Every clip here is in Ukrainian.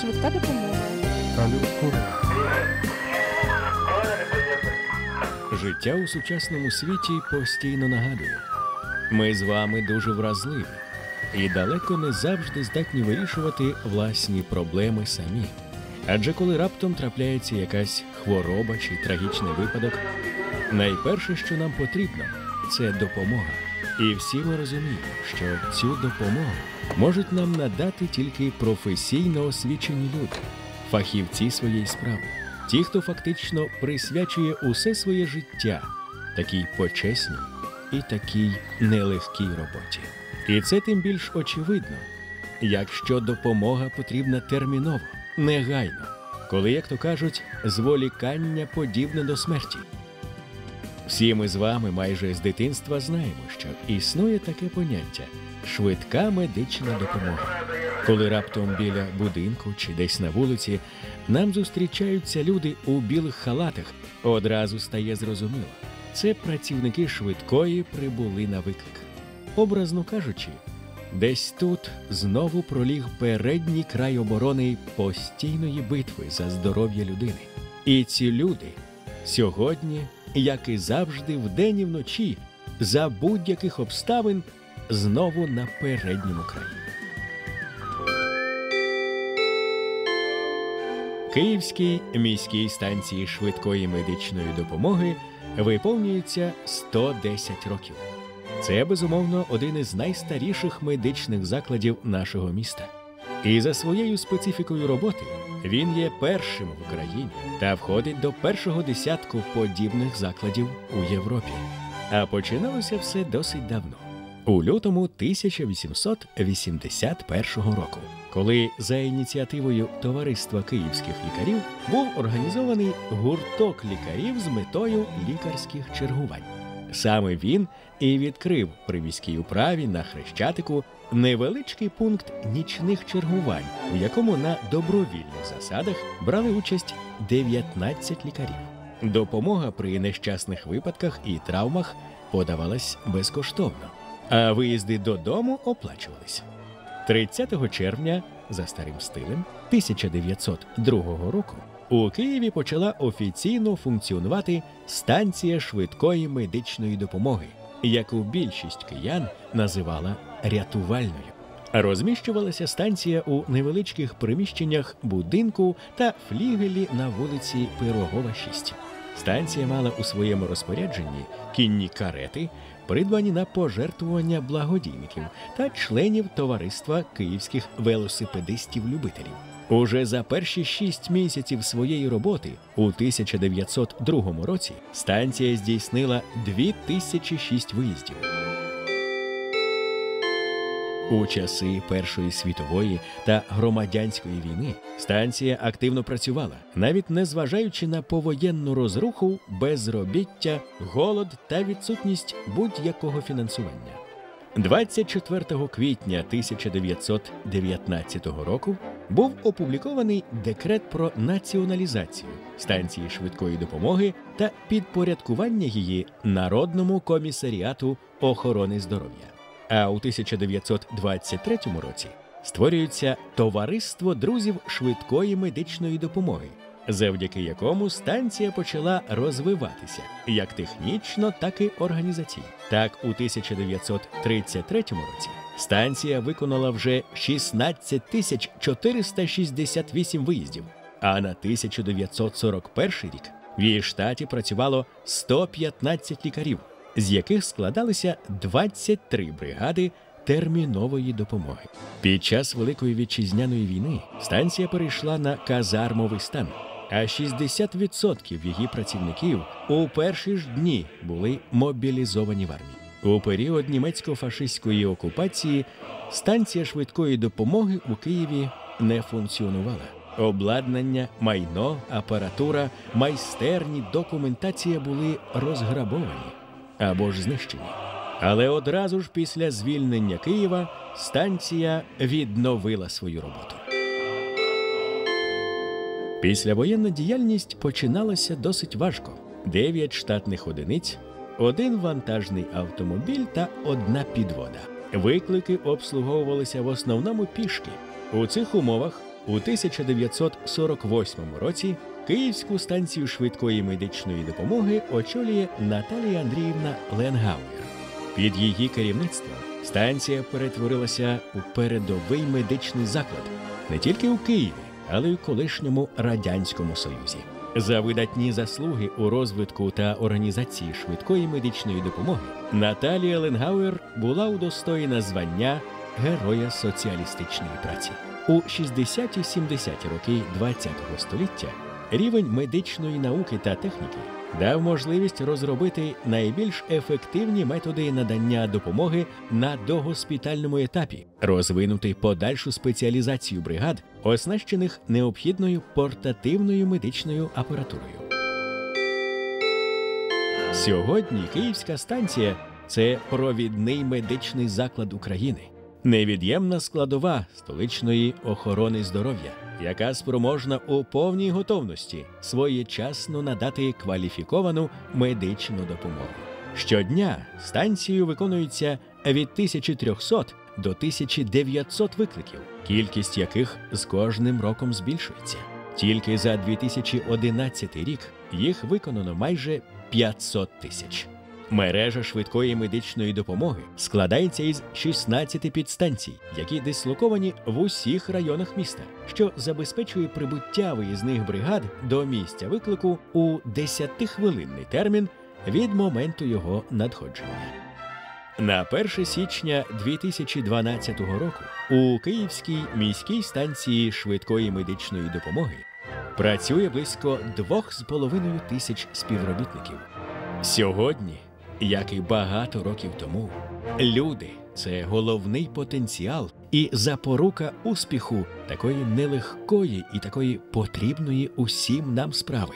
Швидка допомога. Життя у сучасному світі постійно нагадує. Ми з вами дуже вразливі і далеко не завжди здатні вирішувати власні проблеми самі. Адже коли раптом трапляється якась хвороба чи трагічний випадок, найперше, що нам потрібно, це допомога. І всі ми розуміємо, що цю допомогу можуть нам надати тільки професійно освічені люди, фахівці своєї справи, ті, хто фактично присвячує усе своє життя такій почесній і такій нелегкій роботі. І це тим більш очевидно, якщо допомога потрібна терміново, негайно, коли, як то кажуть, зволікання подібне до смерті. Всі ми з вами майже з дитинства знаємо, що існує таке поняття швидка медична допомога. Коли раптом біля будинку чи десь на вулиці нам зустрічаються люди у білих халатах, одразу стає зрозуміло. Це працівники швидкої прибули на виклик. Образно кажучи, десь тут знову проліг передній край оборони постійної битви за здоров'я людини. І ці люди сьогодні, як і завжди, вдень і вночі, за будь-яких обставин, знову на передньому краї. Київській міській станції швидкої медичної допомоги виповнюється 110 років. Це безумовно один із найстаріших медичних закладів нашого міста. І за своєю специфікою роботи він є першим в Україні та входить до першого десятку подібних закладів у Європі. А починалося все досить давно, у лютому 1881 року, коли за ініціативою Товариства київських лікарів був організований гурток лікарів з метою лікарських чергувань. Саме він і відкрив при міській управі на Хрещатику невеличкий пункт нічних чергувань, у якому на добровільних засадах брали участь 19 лікарів. Допомога при нещасних випадках і травмах подавалась безкоштовно, а виїзди додому оплачувались. 30 червня за старим стилем 1902 року у Києві почала офіційно функціонувати станція швидкої медичної допомоги, яку більшість киян називала рятувальною. Розміщувалася станція у невеличких приміщеннях будинку та флігелі на вулиці Пирогова, 6. Станція мала у своєму розпорядженні кінні карети, придбані на пожертвування благодійників та членів товариства київських велосипедистів-любителів. Уже за перші шість місяців своєї роботи у 1902 році станція здійснила 2006 виїздів. У часи Першої світової та громадянської війни станція активно працювала, навіть не зважаючи на повоєнну розруху, безробіття, голод та відсутність будь-якого фінансування. 24 квітня 1919 року був опублікований декрет про націоналізацію станції швидкої допомоги та підпорядкування її Народному комісаріату охорони здоров'я. А у 1923 році створюється Товариство друзів швидкої медичної допомоги, завдяки якому станція почала розвиватися як технічно, так і організаційно. Так, у 1933 році станція виконала вже 16 тисяч 468 виїздів, а на 1941 рік в її штаті працювало 115 лікарів, з яких складалися 23 бригади термінової допомоги. Під час Великої вітчизняної війни станція перейшла на казармовий стан, а 60% її працівників у перші ж дні були мобілізовані в армії. У період німецько-фашистської окупації станція швидкої допомоги у Києві не функціонувала. Обладнання, майно, апаратура, майстерні, документація були розграбовані або ж знищені. Але одразу ж після звільнення Києва станція відновила свою роботу. Післявоєнна діяльність починалася досить важко: дев'ять штатних одиниць, один вантажний автомобіль та одна підвода. Виклики обслуговувалися в основному пішки. У цих умовах у 1948 році Київську станцію швидкої медичної допомоги очолює Наталія Андріївна Ленгауер. Під її керівництвом станція перетворилася у передовий медичний заклад не тільки у Києві, але й у колишньому радянському союзі. За видатні заслуги у розвитку та організації швидкої медичної допомоги Наталія Ленгауер була удостоєна звання Героя соціалістичної праці. У 60-70-ті роки ХХ століття рівень медичної науки та техніки дав можливість розробити найбільш ефективні методи надання допомоги на догоспітальному етапі, розвинути подальшу спеціалізацію бригад, оснащених необхідною портативною медичною апаратурою. Сьогодні Київська станція це провідний медичний заклад України, невід'ємна складова столичної охорони здоров'я, яка спроможна у повній готовності своєчасно надати кваліфіковану медичну допомогу. Щодня станцією виконується від 1300 до 1900 викликів, кількість яких з кожним роком збільшується. Тільки за 2011 рік їх виконано майже 500 тисяч. Мережа швидкої медичної допомоги складається із 16 підстанцій, які дислоковані в усіх районах міста, що забезпечує прибуття виїзних бригад до місця виклику у 10-хвилинний термін від моменту його надходження. На 1 січня 2012 року у Київській міській станції швидкої медичної допомоги працює близько 2,5 тисяч співробітників. Сьогодні, як і багато років тому, люди це головний потенціал і запорука успіху такої нелегкої і такої потрібної усім нам справи.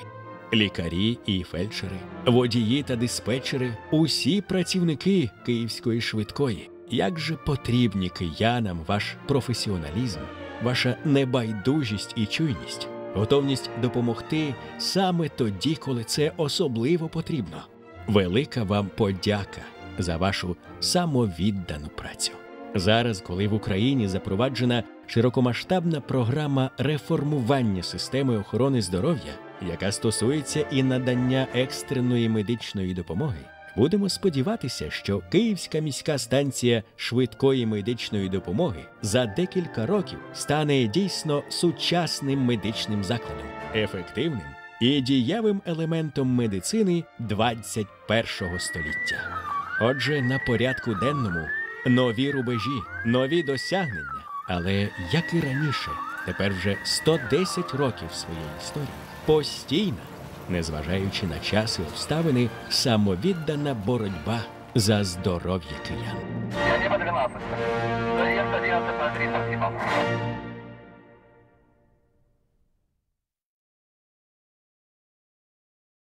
Лікарі і фельдшери, водії та диспетчери, усі працівники київської швидкої. Як же потрібні киянам ваш професіоналізм, ваша небайдужість і чуйність, готовність допомогти саме тоді, коли це особливо потрібно. Велика вам подяка за вашу самовіддану працю. Зараз, коли в Україні запроваджена широкомасштабна програма реформування системи охорони здоров'я, яка стосується і надання екстреної медичної допомоги, будемо сподіватися, що Київська міська станція швидкої медичної допомоги за декілька років стане дійсно сучасним медичним закладом, ефективним і дієвим елементом медицини 21 століття. Отже, на порядку денному нові рубежі, нові досягнення, але як і раніше, тепер вже 110 років своєї історії, постійна, незважаючи на час і обставини, самовіддана боротьба за здоров'я киян. Я либо 12.